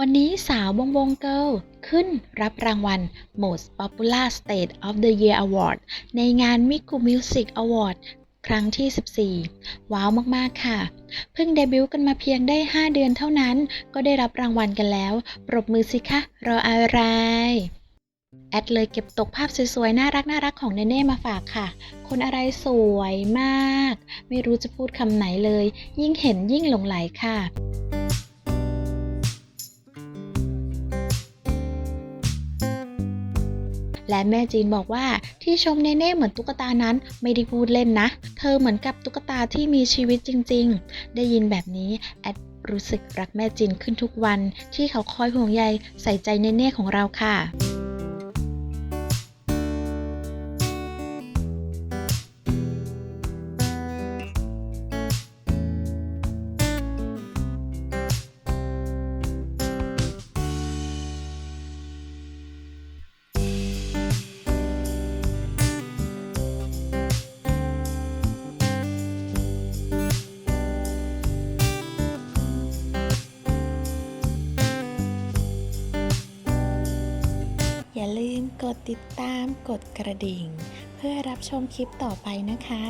วันนี้สาวบงบงเกิลขึ้นรับรางวัล Most Popular State of the Year Award ในงาน Miku Music Award ครั้งที่ 14 ว้าวมาก ๆ ค่ะ เพิ่งเดบิวต์กันมาเพียงได้ 5 เดือนเท่านั้น ก็ได้รับรางวัลกันแล้ว ปรบมือสิคะ รออะไร แอดเลยเก็บตกภาพสวย ๆ น่ารักน่ารักของเนเน่มาฝากค่ะ คนอะไรสวยมาก ไม่รู้จะพูดคำไหนเลย ยิ่งเห็นยิ่งหลงไหลค่ะ และแม่จีนบอกว่าที่ชมเนเน่เหมือนตุ๊กตานั้นไม่ได้พูดเล่นนะ เธอเหมือนกับตุ๊กตาที่มีชีวิตจริง ๆ ได้ยินแบบนี้แอดรู้สึกรักแม่จีนขึ้นทุกวันที่เขาคอยห่วงใยใส่ใจเนเน่ของเราค่ะ อย่าลืมกดติดตามกดกระดิ่ง เพื่อรับชมคลิปต่อไปนะคะ